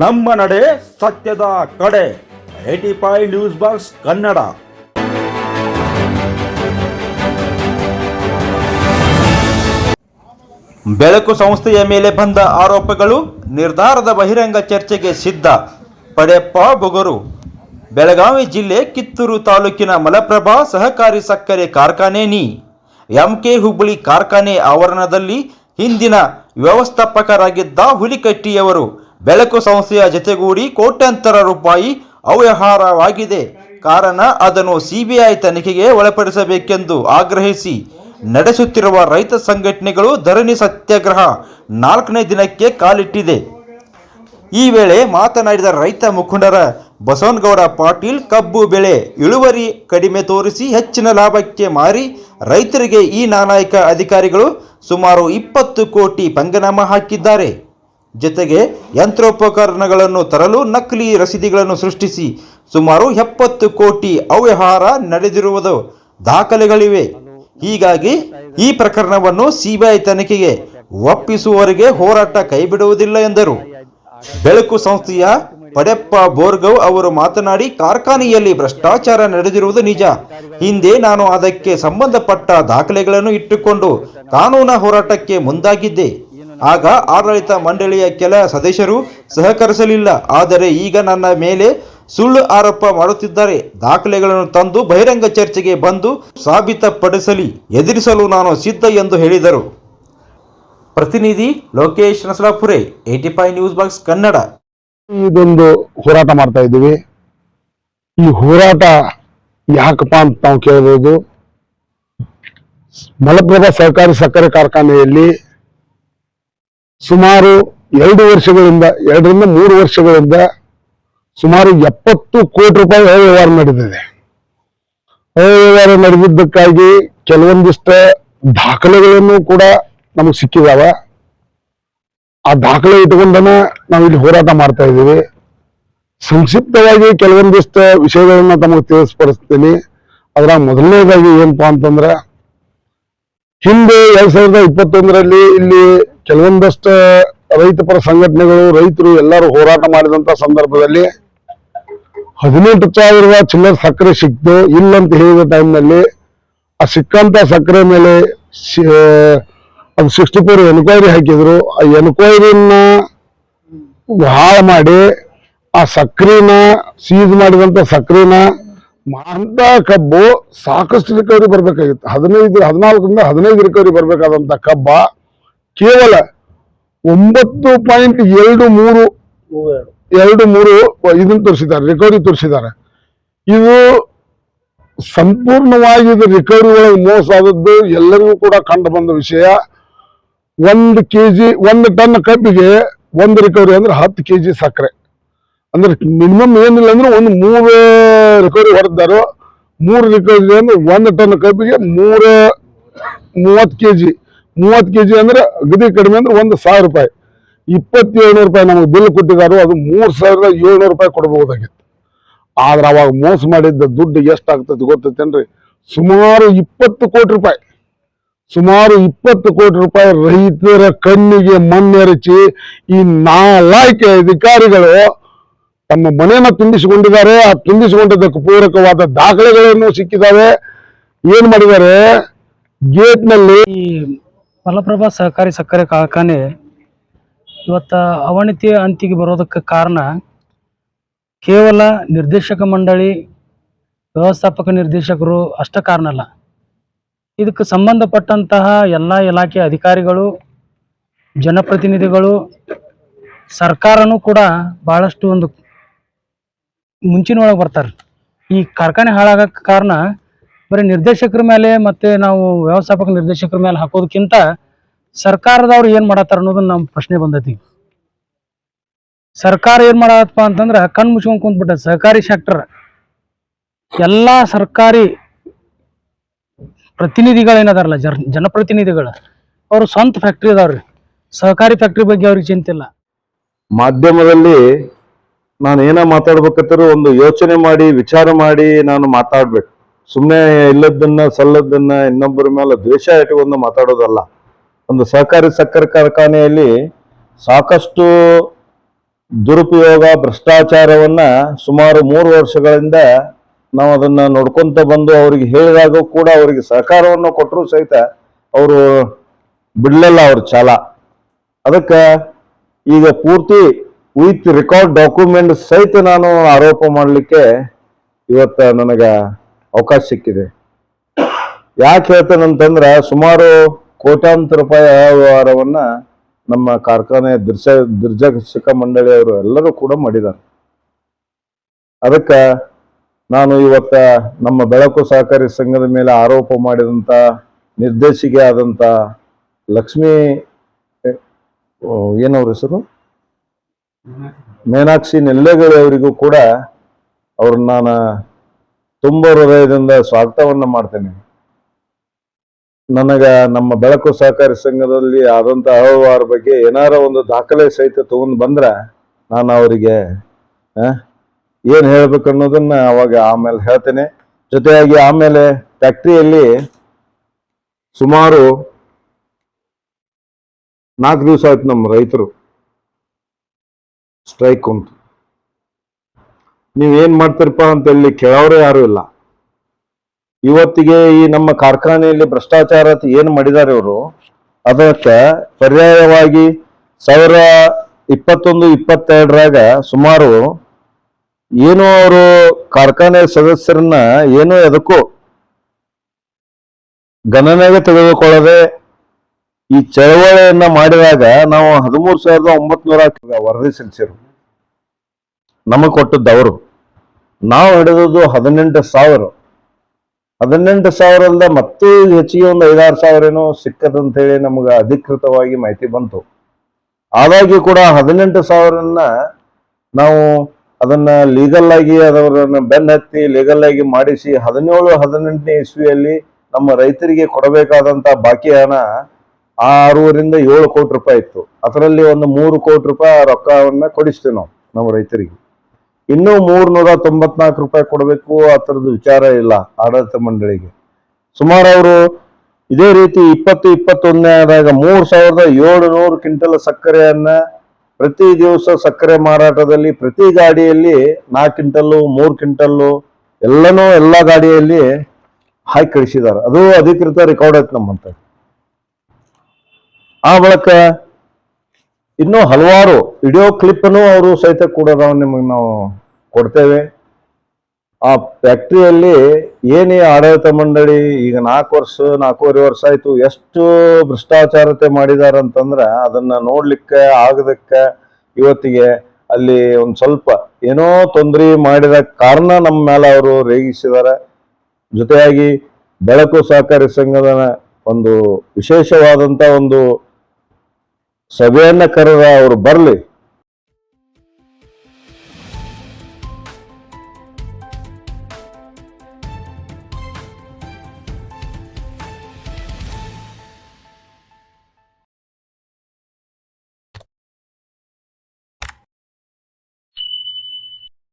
ನಮ್ಮ ನಡೆ ಸತ್ಯದ ಕಡೆ. AT five news box Kannada. ಬೆಳಕು ಸಂಸ್ಥೆಯ ಮೇಲೆ ಬಂದ ಆರೋಪಗಳು ನಿರ್ಧಾರದ ಬಹಿರಂಗ ಚರ್ಚೆಗೆ ಸಿದ್ಧ. ಪಡೆಪ್ಪ ಬೊಗರು ಬೆಳಗಾವಿ ಜಿಲ್ಲೆ ಕಿತ್ತೂರು ತಾಲೂಕಿನ ಮಲಪ್ರಭಾ ಸಹಕಾರಿ ಸಕ್ಕರೆ ಕಾರ್ಖಾನೆ ನಿ. ಎಂಕೆ ಹುಬ್ಬಳ್ಳಿ ಕಾರ್ಖಾನೆ ಆವರಣದಲ್ಲಿ ಹಿಂದಿನ ವ್ಯವಸ್ಥಾಪಕರಾಗಿದ್ದ ಹುಲಿಕಟ್ಟಿಯವರು ಬೆಳಕು ಸಂಸ್ಥೆಯ ಜತೆಗೂಡಿ ಕೋಟ್ಯಾಂತರ ರೂಪಾಯಿ ಅವ್ಯವಹಾರವಾಗಿದೆ. ಕಾರಣ ಅದನ್ನು ಸಿಬಿಐ ತನಿಖೆಗೆ ಒಳಪಡಿಸಬೇಕೆಂದು ಆಗ್ರಹಿಸಿ ನಡೆಸುತ್ತಿರುವ ರೈತ ಸಂಘಟನೆಗಳು ಧರಣಿ ಸತ್ಯಾಗ್ರಹ ನಾಲ್ಕನೇ ದಿನಕ್ಕೆ ಕಾಲಿಟ್ಟಿದೆ. ಈ ವೇಳೆ ಮಾತನಾಡಿದ ರೈತ ಮುಖಂಡರ ಬಸವನಗೌಡ ಪಾಟೀಲ್, ಕಬ್ಬು ಬೆಳೆ ಇಳುವರಿ ಕಡಿಮೆ ತೋರಿಸಿ ಹೆಚ್ಚಿನ ಲಾಭಕ್ಕೆ ಮಾರಿ ರೈತರಿಗೆ ಈ ನಾನಾಯಕ ಅಧಿಕಾರಿಗಳು ಸುಮಾರು ಇಪ್ಪತ್ತು ಕೋಟಿ ಪಂಗನಾಮ ಹಾಕಿದ್ದಾರೆ. ಜೊತೆಗೆ ಯಂತ್ರೋಪಕರಣಗಳನ್ನು ತರಲು ನಕಲಿ ರಸೀದಿಗಳನ್ನು ಸೃಷ್ಟಿಸಿ ಸುಮಾರು ಎಪ್ಪತ್ತು ಕೋಟಿ ಅವ್ಯವಹಾರ ನಡೆದಿರುವುದು ದಾಖಲೆಗಳಿವೆ. ಹೀಗಾಗಿ ಈ ಪ್ರಕರಣವನ್ನು ಸಿಬಿಐ ತನಿಖೆಗೆ ಒಪ್ಪಿಸುವವರೆಗೆ ಹೋರಾಟ ಕೈಬಿಡುವುದಿಲ್ಲ ಎಂದರು. ಬೆಳಕು ಸಂಸ್ಥೆಯ ಪಡೆಪ್ಪ ಬೋರ್ಗವ್ ಅವರು ಮಾತನಾಡಿ, ಕಾರ್ಖಾನೆಯಲ್ಲಿ ಭ್ರಷ್ಟಾಚಾರ ನಡೆದಿರುವುದು ನಿಜ. ಹಿಂದೆ ನಾನು ಅದಕ್ಕೆ ಸಂಬಂಧಪಟ್ಟ ದಾಖಲೆಗಳನ್ನು ಇಟ್ಟುಕೊಂಡು ಕಾನೂನು ಹೋರಾಟಕ್ಕೆ ಮುಂದಾಗಿದ್ದೆ. ಆಗ ಆಡಳಿತ ಮಂಡಳಿಯ ಕೆಲ ಸದಸ್ಯರು ಸಹಕರಿಸಲಿಲ್ಲ. ಆದರೆ ಈಗ ನನ್ನ ಮೇಲೆ ಸುಳ್ಳು ಆರೋಪ ಮಾಡುತ್ತಿದ್ದಾರೆ. ದಾಖಲೆಗಳನ್ನು ತಂದು ಬಹಿರಂಗ ಚರ್ಚೆಗೆ ಬಂದು ಸಾಬೀತಪಡಿಸಲಿ, ಎದುರಿಸಲು ನಾನು ಸಿದ್ಧ ಎಂದು ಹೇಳಿದರು. ಪ್ರತಿನಿಧಿ Lokesh Nasalapure AT five news box Kannada. ಇದೊಂದು ಹೋರಾಟ ಮಾಡ್ತಾ ಇದ್ದೀವಿ. ಈ ಹೋರಾಟ ಯಾಕಪ್ಪ ಅಂತ ನಾವು ಕೇಳಬಹುದು ಮಲಪ್ರಭಾ ಸಹಕಾರಿ ಸಕ್ಕರೆ ಕಾರ್ಖಾನೆಯಲ್ಲಿ ಸುಮಾರು ಎರಡು ವರ್ಷಗಳಿಂದ, ಎರಡರಿಂದ ಮೂರು ವರ್ಷಗಳಿಂದ ಸುಮಾರು ಎಪ್ಪತ್ತು ಕೋಟಿ ರೂಪಾಯಿ ಅವ್ಯವಹಾರ ನಡೆದಿದೆ ಅವ್ಯವಹಾರ ನಡೆದಿದ್ದಕ್ಕಾಗಿ ಕೆಲವೊಂದಿಷ್ಟು ದಾಖಲೆಗಳನ್ನು ಕೂಡ ನಮಗೆ ಸಿಕ್ಕಿದಾವ. ಆ ದಾಖಲೆ ಇಟ್ಕೊಂಡನ ನಾವು ಇಲ್ಲಿ ಹೋರಾಟ ಮಾಡ್ತಾ ಇದ್ದೀವಿ. ಸಂಕ್ಷಿಪ್ತವಾಗಿ ಕೆಲವೊಂದಿಷ್ಟು ವಿಷಯಗಳನ್ನ ತಮಗೆ ತಿಳಿಸ್ಪಡಿಸ್ತೀನಿ ಅದರ ಮೊದಲನೇದಾಗಿ ಏನಪ್ಪಾ ಅಂತಂದ್ರ, ಹಿಂದೆ ಎರಡ್ ಸಾವಿರದ ಇಪ್ಪತ್ತೊಂದರಲ್ಲಿ ಇಲ್ಲಿ ಕೆಲವೊಂದಷ್ಟು ರೈತ ಪರ ಸಂಘಟನೆಗಳು, ರೈತರು ಎಲ್ಲರೂ ಹೋರಾಟ ಮಾಡಿದಂತ ಸಂದರ್ಭದಲ್ಲಿ ಹದಿನೆಂಟು ಸಾವಿರದ ಚಿಲ್ಲರ್ ಸಕ್ಕರೆ ಸಿಕ್ತು. ಇಲ್ಲಂತ ಹೇಳಿದ ಟೈಮ್ನಲ್ಲಿ ಆ ಸಿಕ್ಕಂತ ಸಕ್ಕರೆ ಮೇಲೆ ಅದು ಸಿಕ್ಸ್ಟಿ ಫೋರ್ ಎನ್ಕ್ವೈರಿ ಹಾಕಿದ್ರು. ಆ ಎನ್ಕ್ವೈರಿನ ಹಾಳು ಮಾಡಿ ಆ ಸಕ್ಕರೆನ ಸೀಜ್ ಮಾಡಿದಂತ ಸಕ್ಕರೆನ ಅಂತ ಕಬ್ಬು ಸಾಕಷ್ಟು ರಿಕವರಿ ಬರ್ಬೇಕಾಗಿತ್ತು. ಹದಿನೈದು, ಹದಿನಾಲ್ಕರಿಂದ ಹದಿನೈದು ರಿಕವರಿ ಬರ್ಬೇಕಾದಂತ ಕಬ್ಬ ಕೇವಲ ಒಂಬತ್ತು ಪಾಯಿಂಟ್ ಎರಡು ಮೂರು ಎರಡು ಮೂರು ಇದನ್ನ ತೋರಿಸಿದ್ದಾರೆ ರಿಕವರಿ ತೋರಿಸಿದ್ದಾರೆ. ಇದು ಸಂಪೂರ್ಣವಾಗಿ ಇದು ರಿಕವರಿ ಒಳಗೆ ಮೋಸ ಆದದ್ದು ಎಲ್ಲರಿಗೂ ಕೂಡ ಕಂಡು ಬಂದ ವಿಷಯ. ಒಂದು ಕೆ ಜಿ ಒಂದು ಟನ್ ಕಬ್ಬಿಗೆ ಒಂದು ರಿಕವರಿ ಅಂದ್ರೆ ಹತ್ತು ಕೆ ಜಿ ಸಕ್ಕರೆ. ಅಂದ್ರೆ ಮಿನಿಮಮ್ ಏನಿಲ್ಲ ಅಂದ್ರೆ ಒಂದು ಮೂರು ರಿಕವರಿ ಹೊಡೆದಾರು ಮೂರು ರಿಕವರಿ ಅಂದ್ರೆ ಒಂದು ಟನ್ ಕಬ್ಬಿಗೆ ಮೂರು, ಮೂವತ್ತು ಕೆಜಿ ಮೂವತ್ತು ಕೆ ಜಿ ಅಂದ್ರೆ ಅಗದಿ ಕಡಿಮೆ ಅಂದ್ರೆ ಒಂದು ಸಾವಿರ ರೂಪಾಯಿ. ಇಪ್ಪತ್ತೇಳ್ನೂರು ರೂಪಾಯಿ ನಮಗೆ ಬಿಲ್ ಕೊಟ್ಟಿದ್ದಾರೆ, ಅದು ಮೂರು ಸಾವಿರದ ಏಳ್ನೂರು ರೂಪಾಯಿ ಕೊಡಬಹುದಾಗಿತ್ತು ಆದ್ರೆ ಅವಾಗ ಮೋಸ ಮಾಡಿದ್ದ ದುಡ್ಡು ಎಷ್ಟಾಗ್ತದೆ ಗೊತ್ತೈತೇನ್ರಿ? ಸುಮಾರು ಇಪ್ಪತ್ತು ಕೋಟಿ ರೂಪಾಯಿ. ಸುಮಾರು ಇಪ್ಪತ್ತು ಕೋಟಿ ರೂಪಾಯಿ ರೈತರ ಕಣ್ಣಿಗೆ ಮಣ್ಣೆರಚಿ ಈ ನಾಳಾಯಕ ಅಧಿಕಾರಿಗಳು ತಮ್ಮ ಮನೆಯನ್ನ ತುಂಬಿಸಿಕೊಂಡಿದ್ದಾರೆ. ಆ ತುಂಬಿಸಿಕೊಂಡಿದ್ದಕ್ಕೆ ಪೂರಕವಾದ ದಾಖಲೆಗಳನ್ನು ಸಿಕ್ಕಿದ್ದಾವೆ ಏನ್ ಮಾಡಿದ್ದಾರೆ? ಗೇಟ್ನಲ್ಲಿ ಮಲಪ್ರಭಾ ಸಹಕಾರಿ ಸಕ್ಕರೆ ಕಾರ್ಖಾನೆ ಇವತ್ತ ಅವನತಿ ಅಂತಿಗೆ ಬರೋದಕ್ಕೆ ಕಾರಣ ಕೇವಲ ನಿರ್ದೇಶಕ ಮಂಡಳಿ, ವ್ಯವಸ್ಥಾಪಕ ನಿರ್ದೇಶಕರು ಅಷ್ಟೇ ಕಾರಣ ಅಲ್ಲ. ಇದಕ್ಕೆ ಸಂಬಂಧಪಟ್ಟಂತಹ ಎಲ್ಲ ಇಲಾಖೆ ಅಧಿಕಾರಿಗಳು, ಜನಪ್ರತಿನಿಧಿಗಳು, ಸರ್ಕಾರನೂ ಕೂಡ ಭಾಳಷ್ಟು ಒಂದು ಮುಂಚಿನೊಳಗೆ ಬರ್ತಾರೆ. ಈ ಕಾರ್ಖಾನೆ ಹಾಳಾಗಕ್ಕೆ ಕಾರಣ ಬರೀ ನಿರ್ದೇಶಕರ ಮೇಲೆ ಮತ್ತೆ ನಾವು ವ್ಯವಸ್ಥಾಪಕ ನಿರ್ದೇಶಕರ ಮೇಲೆ ಹಾಕೋದಕ್ಕಿಂತ ಸರ್ಕಾರದವ್ರು ಏನ್ ಮಾಡತ್ತಾರ ಅನ್ನೋದನ್ನ ನಮ್ಮ ಪ್ರಶ್ನೆ ಬಂದೈತಿ. ಸರ್ಕಾರ ಏನ್ ಮಾಡತ್ತಪ್ಪ ಅಂತಂದ್ರ ಕಣ್ ಮುಚ್ಕೊಂಡ್ ಕುಂತ್ಬಿಟ್ಟ ಸಹಕಾರಿ ಸೆಕ್ಟರ್ ಎಲ್ಲಾ ಸರ್ಕಾರಿ ಪ್ರತಿನಿಧಿಗಳೇನದಾರಲ್ಲ ಜರ್ ಜನಪ್ರತಿನಿಧಿಗಳು, ಅವ್ರು ಸ್ವಂತ ಫ್ಯಾಕ್ಟ್ರಿ ಅದಾವ್ರಿ. ಸಹಕಾರಿ ಫ್ಯಾಕ್ಟ್ರಿ ಬಗ್ಗೆ ಅವ್ರಿಗೆ ಚಿಂತೆ ಇಲ್ಲ. ಮಾಧ್ಯಮದಲ್ಲಿ ನಾನು ಏನ ಮಾತಾಡ್ಬೇಕಾದ್ರೂ ಒಂದು ಯೋಚನೆ ಮಾಡಿ, ವಿಚಾರ ಮಾಡಿ ನಾನು ಮಾತಾಡ್ಬೇಕು. ಸುಮ್ಮನೆ ಇಲ್ಲದನ್ನ ಸಲ್ಲದನ್ನ ಇನ್ನೊಬ್ಬರ ಮೇಲೆ ದ್ವೇಷ ಇಟ್ಟುಕೊಂಡು ಮಾತಾಡೋದಲ್ಲ. ಒಂದು ಸಹಕಾರಿ ಸಕ್ಕರೆ ಕಾರ್ಖಾನೆಯಲ್ಲಿ ಸಾಕಷ್ಟು ದುರುಪಯೋಗ, ಭ್ರಷ್ಟಾಚಾರವನ್ನ ಸುಮಾರು ಮೂರು ವರ್ಷಗಳಿಂದ ನಾವು ಅದನ್ನ ನೋಡ್ಕೊಂತ ಬಂದು ಅವರಿಗೆ ಹೇಳಿದಾಗ ಕೂಡ ಅವರಿಗೆ ಸಹಕಾರವನ್ನು ಕೊಟ್ಟರು ಸಹಿತ ಅವರು ಬಿಡ್ಲಿಲ್ಲ ಅವ್ರ ಚಾಲ. ಅದಕ್ಕೆ ಈಗ ಪೂರ್ತಿ ವಿತ್ ರೆಕಾರ್ಡ್ ಡಾಕ್ಯುಮೆಂಟ್ ಸಹಿತ ನಾನು ಆರೋಪ ಮಾಡಲಿಕ್ಕೆ ಇವತ್ತು ನನಗ ಅವಕಾಶ ಸಿಕ್ಕಿದೆ. ಯಾಕೆ ಹೇಳ್ತಾನಂತಂದ್ರೆ ಸುಮಾರು ಕೋಟ್ಯಾಂತರ ರೂಪಾಯಿ ವ್ಯವಹಾರವನ್ನ ನಮ್ಮ ಕಾರ್ಖಾನೆ ದಿರ್ಶ ದಿರ್ಜಕ ಮಂಡಳಿಯವರು ಎಲ್ಲರೂ ಕೂಡ ಮಾಡಿದ್ದಾರೆ ಅದಕ್ಕ ನಾನು ಇವತ್ತ ನಮ್ಮ ಬೆಳಕು ಸಹಕಾರಿ ಸಂಘದ ಮೇಲೆ ಆರೋಪ ಮಾಡಿದಂತ ನಿರ್ದೇಶಿಕೆ ಆದಂತ ಲಕ್ಷ್ಮೀ ಏನವ್ರ ಹೆಸರು? ಮೀನಾಕ್ಷಿ ನೆಲ್ಲೆಗಳವರಿಗೂ ಕೂಡ ಅವ್ರನ್ನ ನಾನು ತುಂಬ ಹೃದಯದಿಂದ ಸ್ವಾಗತವನ್ನ ಮಾಡ್ತೇನೆ. ನನಗ ನಮ್ಮ ಬೆಳಕು ಸಹಕಾರಿ ಸಂಘದಲ್ಲಿ ಆದಂತ ಅವ್ಯವಹಾರ ಬಗ್ಗೆ ಏನಾರ ಒಂದು ದಾಖಲೆ ಸಹಿತ ತಗೊಂಡ್ ಬಂದ್ರ ನಾನು ಅವರಿಗೆ ಏನು ಹೇಳ್ಬೇಕು ಅನ್ನೋದನ್ನ ಅವಾಗ ಆಮೇಲೆ ಹೇಳ್ತೇನೆ. ಜೊತೆಯಾಗಿ ಆಮೇಲೆ ಫ್ಯಾಕ್ಟ್ರಿಯಲ್ಲಿ ಸುಮಾರು ನಾಲ್ಕು ದಿವಸ ಆಯ್ತು ನಮ್ಮ ರೈತರು ಸ್ಟ್ರೈಕ್ ಉಂಟು. ನೀವ್ ಏನ್ ಮಾಡ್ತೀರಪ್ಪ ಅಂತ ಹೇಳಿ ಕೇಳೋರೇ ಯಾರು ಇಲ್ಲ. ಇವತ್ತಿಗೆ ಈ ನಮ್ಮ ಕಾರ್ಖಾನೆಯಲ್ಲಿ ಭ್ರಷ್ಟಾಚಾರ ಏನ್ ಮಾಡಿದ್ದಾರೆ ಇವರು ಅದಕ್ಕೆ ಪರ್ಯಾಯವಾಗಿ ಸಾವಿರ ಇಪ್ಪತ್ತೊಂದು, ಇಪ್ಪತ್ತೆರಡರಾಗ ಸುಮಾರು ಏನು ಅವರು ಕಾರ್ಖಾನೆ ಸದಸ್ಯರನ್ನ ಏನು ಎದಕ್ಕೂ ಗಣನೆಗೆ ತೆಗೆದುಕೊಳ್ಳದೆ ಈ ಚಳವಳಿಯನ್ನ ಮಾಡಿದಾಗ ನಾವು ಹದಿಮೂರು ಸಾವಿರದ ಒಂಬತ್ನೂರ ವರದಿ ಸಲ್ಲಿಸಿರು ನಮಗ್ ಕೊಟ್ಟದ್ದು ಅವರು ನಾವು ಹಿಡಿದದ್ದು ಹದಿನೆಂಟು ಸಾವಿರ. ಹದಿನೆಂಟು ಸಾವಿರ ಅಲ್ದ ಮತ್ತೂ ಹೆಚ್ಚಿಗೆ ಒಂದು ಐದಾರು ಸಾವಿರ ಏನೋ ಸಿಕ್ಕದಂತೇಳಿ ನಮಗೆ ಅಧಿಕೃತವಾಗಿ ಮಾಹಿತಿ ಬಂತು. ಆದಾಗ್ಯೂ ಕೂಡ ಹದಿನೆಂಟು ಸಾವಿರನ್ನ ನಾವು ಅದನ್ನ ಲೀಗಲ್ ಆಗಿ ಅದರನ್ನ ಬೆನ್ನತ್ತಿ ಲೀಗಲ್ ಆಗಿ ಮಾಡಿಸಿ ಹದಿನೇಳು, ಹದಿನೆಂಟನೇ ಇಸ್ವಿಯಲ್ಲಿ ನಮ್ಮ ರೈತರಿಗೆ ಕೊಡಬೇಕಾದಂತ ಬಾಕಿ ಹಣ ಆರೂವರಿಂದ ಏಳು ಕೋಟಿ ರೂಪಾಯಿ ಇತ್ತು. ಅದರಲ್ಲಿ ಒಂದು ಮೂರು ಕೋಟಿ ರೂಪಾಯಿ ರೊಕ್ಕವನ್ನು ಕೊಡಿಸ್ತೀವಿ ನಾವು, ನಮ್ಮ ರೈತರಿಗೆ. ಇನ್ನೂ ಮೂರ್ನೂರ ತೊಂಬತ್ನಾಲ್ಕು ರೂಪಾಯಿ ಕೊಡಬೇಕು ಆ ಥರದ್ದು ವಿಚಾರ ಇಲ್ಲ ಆಡಳಿತ ಮಂಡಳಿಗೆ. ಸುಮಾರು ಅವರು ಇದೇ ರೀತಿ ಇಪ್ಪತ್ತು ಇಪ್ಪತ್ತೊಂದನೇ ಆದಾಗ ಮೂರ್ ಸಾವಿರದ ಏಳು ನೂರು ಕ್ವಿಂಟಲ್ ಸಕ್ಕರೆಯನ್ನ ಪ್ರತಿ ದಿವಸ ಸಕ್ಕರೆ ಮಾರಾಟದಲ್ಲಿ, ಪ್ರತಿ ಗಾಡಿಯಲ್ಲಿ ನಾಲ್ಕು ಕ್ವಿಂಟಲ್ಲು, ಮೂರು ಕ್ವಿಂಟಲ್ಲು ಎಲ್ಲನೂ ಎಲ್ಲ ಗಾಡಿಯಲ್ಲಿ ಹಾಕಿ ಕಳಿಸಿದ್ದಾರೆ. ಅದು ಅಧಿಕೃತ ರೆಕಾರ್ಡ್ ಐತೆ ನಮ್ಮಂತ ಆ ಬಳಿಕ ಇನ್ನೂ ಹಲವಾರು ವಿಡಿಯೋ ಕ್ಲಿಪ್ನು ಅವರು ಸಹಿತ ಕೂಡ ನಾವು ನಿಮಗೆ ನಾವು ಕೊಡ್ತೇವೆ. ಆ ಫ್ಯಾಕ್ಟ್ರಿಯಲ್ಲಿ ಏನೇ ಆಡಳಿತ ಮಂಡಳಿ ಈಗ ನಾಲ್ಕು ವರ್ಷ, ನಾಲ್ಕೂವರೆ ವರ್ಷ ಆಯ್ತು, ಎಷ್ಟು ಭ್ರಷ್ಟಾಚಾರತೆ ಮಾಡಿದಾರ ಅಂತಂದ್ರೆ ಅದನ್ನ ನೋಡ್ಲಿಕ್ಕೆ ಆಗದಕ್ಕೆ ಇವತ್ತಿಗೆ ಅಲ್ಲಿ ಒಂದು ಸ್ವಲ್ಪ ಏನೋ ತೊಂದರೆ ಮಾಡಿದ ಕಾರಣ ನಮ್ಮ ಮೇಲೆ ಅವರು ರೇಗಿಸಿದ್ದಾರೆ. ಜೊತೆಯಾಗಿ ಬೆಳಕು ಸಹಕಾರಿ ಸಂಘದ ಒಂದು ವಿಶೇಷವಾದಂತ ಒಂದು ಸಭೆಯನ್ನ ಕರೆದ ಅವರು ಬರ್ಲಿ.